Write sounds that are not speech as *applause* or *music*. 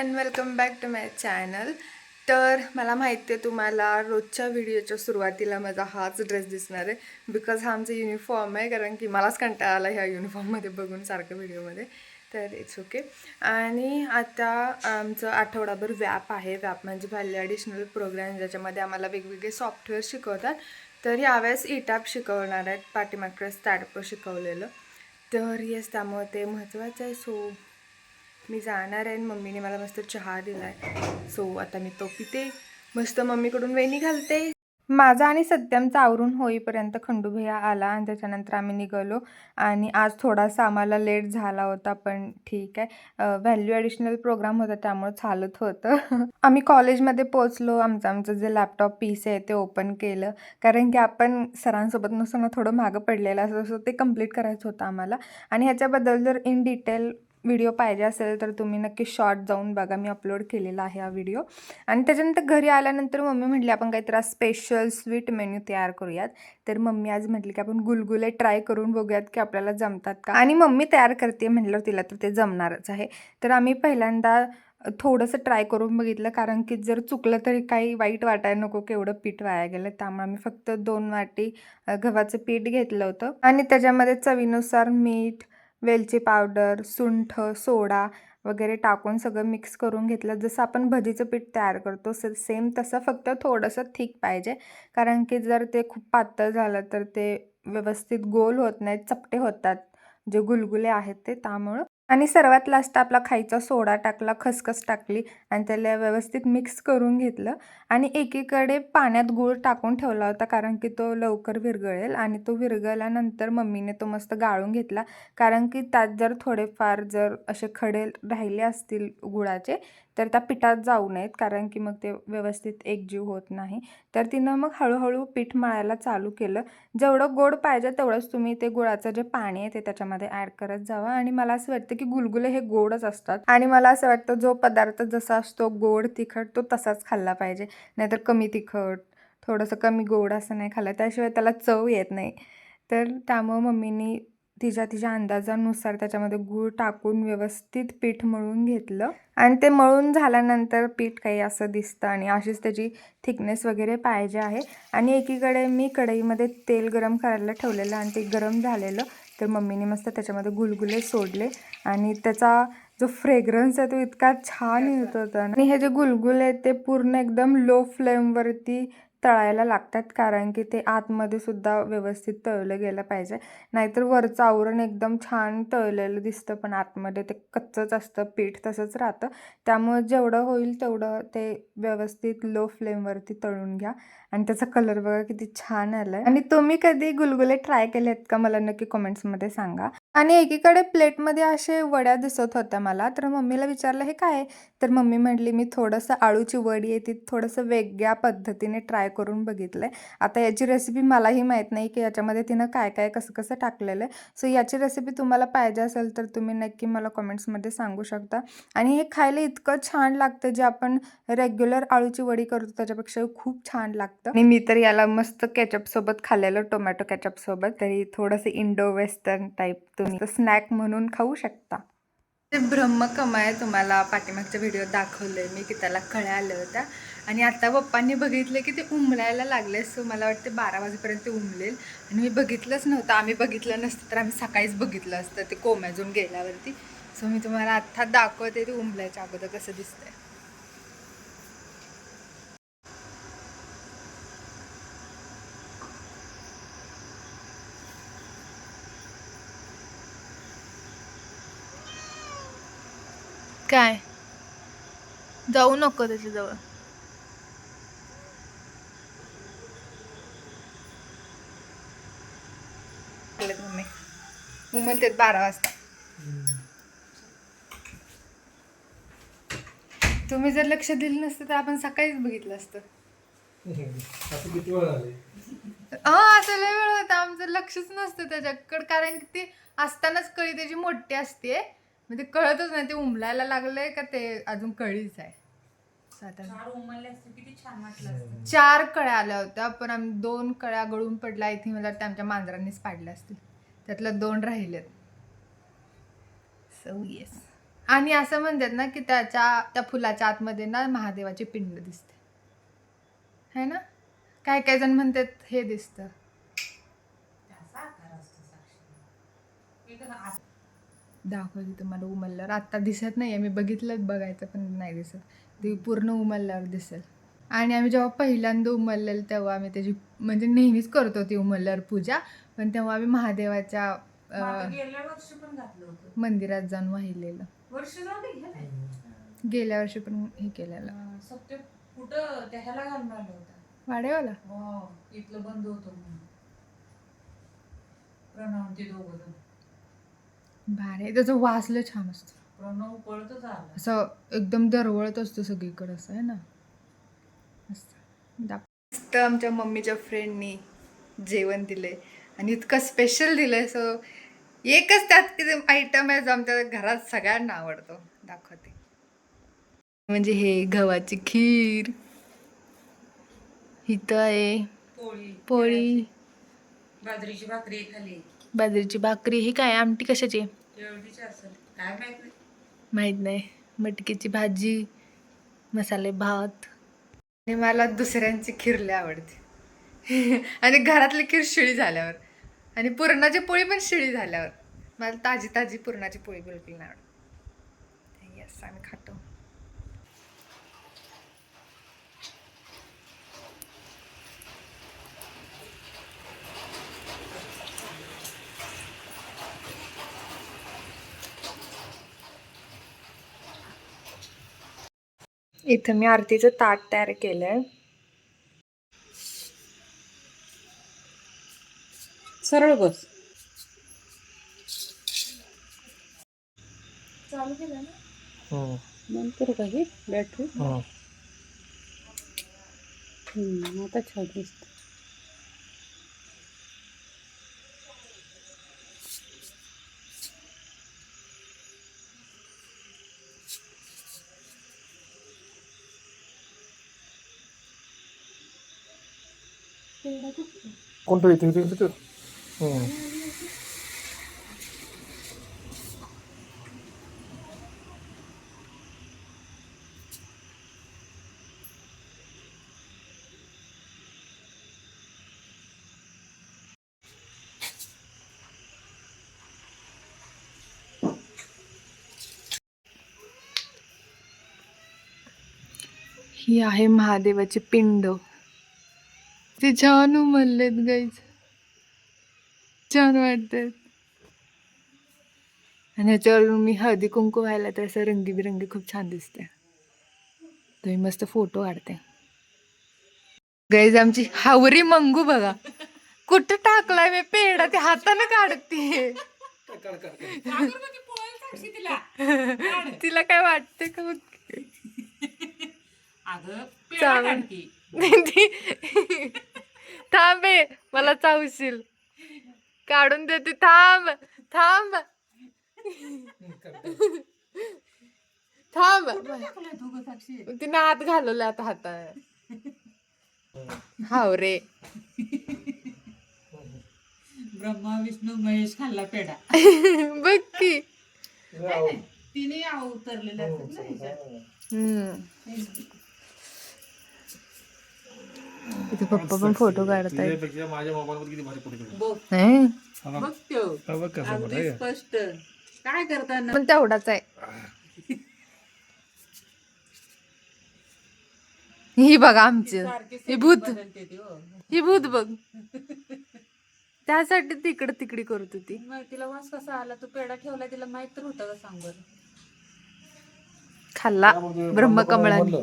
And welcome back to my channel तर मला माहिती आहे तुम्हाला रोजच्या व्हिडिओच्या सुरुवातीला माझा हाच ड्रेस दिसणार आहे. बिकॉज हा आमचा युनिफॉर्म आहे. कारण की मलाच कंटाळा आला ह्या युनिफॉर्ममध्ये बघून सारखं व्हिडिओमध्ये तर इट्स ओके आणि आता आमचं आठवडाभर व्याप आहे. व्याप म्हणजे व्हॅल्यू ॲडिशनल प्रोग्राम ज्याच्यामध्ये आम्हाला वेगवेगळे सॉफ्टवेअर शिकवतात. तर यावेळेस ईटॅप शिकवणार आहेत. पाठीमागचं स्टॅडप शिकवलेलं. तर येस त्यामुळे ते महत्त्वाचं आहे. सो मी जाणार आहे आणि मम्मीने मला मस्त चहा दिलाय. सो आता मी तो पिते. मस्त मम्मीकडून वेणी घालते. माझा आणि सत्यमचा आवरून होईपर्यंत खंडूभैया आला आणि त्याच्यानंतर आम्ही निघालो. आणि आज थोडासा आम्हाला लेट झाला होता पण ठीक आहे. व्हॅल्यू ॲडिशनल प्रोग्राम होता त्यामुळे चालत होतं. *laughs* आम्ही कॉलेजमध्ये पोचलो आमचं आमचं जे लॅपटॉप पीस आहे ते ओपन केलं. कारण की आपण सरांसोबत नसताना थोडं मागं पडलेलं असं असं ते कंप्लीट करायचं होतं आम्हाला. आणि ह्याच्याबद्दल जर इन डिटेल व्हिडिओ पाहिजे असेल तर तुम्ही नक्की शॉर्ट जाऊन बघा. मी अपलोड केलेला आहे हा व्हिडिओ आणि त्याच्यानंतर घरी आल्यानंतर मम्मी म्हटली आपण काहीतरी स्पेशल स्वीट मेन्यू तयार करूयात. तर मम्मी आज म्हटली की आपण गुलगुले ट्राय करून बघूयात की आपल्याला जमतात का? आणि मम्मी तयार करते म्हटलं तिला तर ते जमणारच आहे. तर आम्ही पहिल्यांदा थोडंसं ट्राय करून बघितलं कारण की जर चुकलं तरी काही वाईट वाटायला नको की एवढं पीठ वाया गेलं. त्यामुळे आम्ही फक्त दोन वाटी गव्हाचं पीठ घेतलं होतं. आणि त्याच्यामध्ये चवीनुसार मीठ वेलची पावडर सुंठ सोडा वगैरे टाकून सगळं मिक्स करून घेतलं. जसं आपण भजीचं पीठ तयार करतो स सेम तसं फक्त थोडंसं थिक पाहिजे. कारण की जर ते खूप पातळ झालं तर ते व्यवस्थित गोल होत नाहीत चपटे होतात. जे गुलगुले आहेत ते त्यामुळं आणि सर्वात लास्ट आपला खायचा सोडा टाकला खसखस टाकली आणि त्याला व्यवस्थित मिक्स करून घेतलं आणि एकीकडे पाण्यात गूळ टाकून ठेवला होता कारण की तो लवकर विरघळेल आणि तो विरघळल्यानंतर मम्मीने तो मस्त गाळून घेतला. कारण की त्यात जर थोडेफार जर असे खडे राहिले असतील गुळाचे तर त्या पिठात जाऊ नयेत कारण की मग ते व्यवस्थित एकजीव होत नाही. तर तिनं मग हळूहळू पीठ मळायला चालू केलं. जेवढं गोड पाहिजे तेवढंच तुम्ही ते गुळाचं जे पाणी आहे ते त्याच्यामध्ये ॲड करत जावा. आणि मला असं वाटतं की गुलगुले हे गोडच असतात. आणि मला असं वाटतं जो पदार्थ जसा असतो गोड तिखट तो तसाच खाल्ला पाहिजे. नाहीतर कमी तिखट थोडंसं कमी गोड असं नाही खाल्लं. त्याशिवाय त्याला चव येत नाही. तर त्यामुळं मम्मीनी तिच्या तिच्या अंदाजानुसार त्याच्यामध्ये गूळ टाकून व्यवस्थित पीठ मळून घेतलं. आणि ते मळून झाल्यानंतर पीठ काही असं दिसतं आणि अशीच त्याची थिकनेस वगैरे पाहिजे आहे. आणि एकीकडे मी कढईमध्ये तेल गरम करायला ठेवलेलं आणि ते गरम झालेलं. तर मम्मीने मस्त त्याच्यामध्ये गुलगुले सोडले. आणि त्याचा जो फ्रेग्रन्स आहे तो इतका छान येत होता आणि हे जे गुलगुले आहेत ते पूर्ण एकदम लो फ्लेमवरती तळायला लागतात कारण की ते आतमध्ये सुद्धा व्यवस्थित तळलं गेलं पाहिजे. नाहीतर वरचं आवरण एकदम छान तळलेलं दिसतं पण आतमध्ये ते कच्चंच असतं पीठ तसंच राहतं. त्यामुळे जेवढं होईल तेवढं ते व्यवस्थित लो फ्लेमवरती तळून घ्या. आणि त्याचा कलर बघा किती छान आला आहे आणि तुम्ही कधी गुलगुले ट्राय केले आहेत का? मला नक्की कमेंट्समध्ये सांगा. आणि एकीकडे प्लेटमध्ये असे वड्या दिसत होत्या मला तर मम्मीला विचारलं हे काय आहे? तर मम्मी म्हटली मी थोडंसं आळूची वडी आहे ती थोडंसं वेगळ्या पद्धतीने ट्राय करून बघितलं आहे आता याची रेसिपी मलाही माहीत नाही की याच्यामध्ये तिनं काय काय कसं कसं टाकलेलं आहे. सो याची रेसिपी तुम्हाला पाहिजे असेल तर तुम्ही नक्की मला कमेंट्समध्ये सांगू शकता. आणि हे खायला इतकं छान लागतं जे आपण रेग्युलर आळूची वडी करतो त्याच्यापेक्षा खूप छान लागतं. आणि मी तर याला मस्त केचप सोबत खाल्लेलं टोमॅटो केचप सोबत. तरी थोडंसं इंडो वेस्टर्न टाईप तुम्ही स्नॅक म्हणून खाऊ शकता. ते ब्रह्मकमाय तुम्हाला पाठीमागच्या व्हिडिओ दाखवलंय मी की त्याला कळ्या आल्या होत्या आणि आता पप्पांनी बघितलं की ते उमलायला लागले सो मला वाटतं बारा वाजेपर्यंत ते उमलेल. आणि मी बघितलंच नव्हतं. आम्ही बघितलं नसतं तर आम्ही सकाळीच बघितलं असतं ते कोमॅजून गेल्यावरती. सो मी तुम्हाला आत्ता दाखवते ते उमलायच्या अगोदर कसं दिसतंय. काय? जाऊ नको त्याच्याजवळ. मम्मी. उमलतेत बारा वाजता. तुम्ही जर लक्ष दिलं नसतं तर आपण सकाळीच बघितलं असतं. आता किती वेळ झाले? हा असं लय वेळ होता. आमचं लक्षच नसतं त्याच्याकडे. कारण की ते असतानाच कळी त्याची मोठी असते. म्हणजे कळतच नाही ते उमलायला लागलंय का ते अजून कळीच आहे. चार उमलले असते किती छान वाटलं असतं. चार कळ्या आल्या होत्या पण आम्ही दोन कळ्या गळून पडल्या आय थिंक मला वाटतं आमच्या मांजरांनीच पाडल्या असतील. त्यातल्या दोन राहिलेत. सो येस आणि असं म्हणतात ना की त्याच्या त्या फुलाच्या आतमध्ये ना महादेवाची पिंड दिसते. है ना? काय काय जण म्हणतात हे दिसतं. त्याचा आकार असतो साक्षी एक आ- दाखवते तुम्हाला उमलल्यावर. आत्ता दिसत नाही मी बघितलं बघायचं पण नाही दिसत. ते पूर्ण उमलल्यावर दिसेल. आणि आम्ही जेव्हा पहिल्यांदा उमललेलं तेव्हा आम्ही त्याची म्हणजे नेहमीच करतो ती उमलल्यावर पूजा पण तेव्हा आम्ही महादेवाच्या मंदिरात जाऊन वाहिलेलं. गेल्या वर्षी पण हे केलेलं. वाडेवाला हो इथलं बंद होतं भारी. त्याचं वासलं छान असतं. प्रणव पळतच आला. असं एकदम दरवळत असतो सगळीकडे असं आहे ना? मस्त. आमच्या मम्मीच्या फ्रेंडनी जेवण दिलंय. आणि इतकं स्पेशल दिलंय सो एकच त्यात किती आयटम आहे जो आमच्या घरात सगळ्यांना आवडतो. दाखवते. म्हणजे हे गव्हाची खीर. इथं आहे. पोळी. पोळी. बाजरीची भाकरी खाली बाजरीची भाकरी. ही काय आमटी कशाची? एवढीच असेल. काय माहीत नाही. माहीत नाही. मटकीची भाजी मसाले भात. आणि मला दुसऱ्यांची खीर लय आवडते. *laughs* आणि घरातली खीर शिळी झाल्यावर. आणि पुरणाची पोळी पण शिळी झाल्यावर. मला ताजी ताजी पुरणाची पोळी बिलकुल नाही आवडत. येस आम्ही खातो इथं मी आरतीचं ताट तयार केलंय. सरळ बस. चालू केलं ना? हं. बंद करू का हे? बॅटरी? हं. आता छान दिसत कोणतं इथे इथे इथे ही आहे महादेवाची पिंड. ते छान उमललेत गाईच छान वाटतात आणि ह्याच्यावर मी हळदी कुंकू व्हायला तर असं रंगीबिरंगी खूप छान दिसते. तुम्ही मस्त फोटो काढते गाईज आमची हावरी मंगू बघा. कुठं टाकलाय मी पेढा? ते हाताने काढते तिला काय वाटते का बघ? अगं चालेल. थांब मला चावशील. काढून देते थांब थांब. थांब. तिने हात घालवला आता हातात हाव रे. ब्रह्मा विष्णू महेश खाल्ला पेढा. बघ की. तिने उतरलेले ह्याच्यात. हम्म. इथे पप्पा पण फोटो काढतायत तुझ्यापेक्षा माझ्या मोबाईलमध्ये किती भारी फोटो काढले. बघ. नाही हा. बघ. बघ त्यो. हा बघ कसं अगदी बघ, हे. स्पष्ट. काय करताना? पण तेवढाच आहे. ही बघा आमची. ही भूत. बदलते ती, हो. ही भूत बघ. त्यासाठी तिकडे तिकडे करत होती. मग तिला वास कसा आला? तू पेढा ठेवला तिला माहीत तर होतं का सांग बरं? खाल्ला त्यामध्ये ब्रह्मकमळाने. म्हणलं,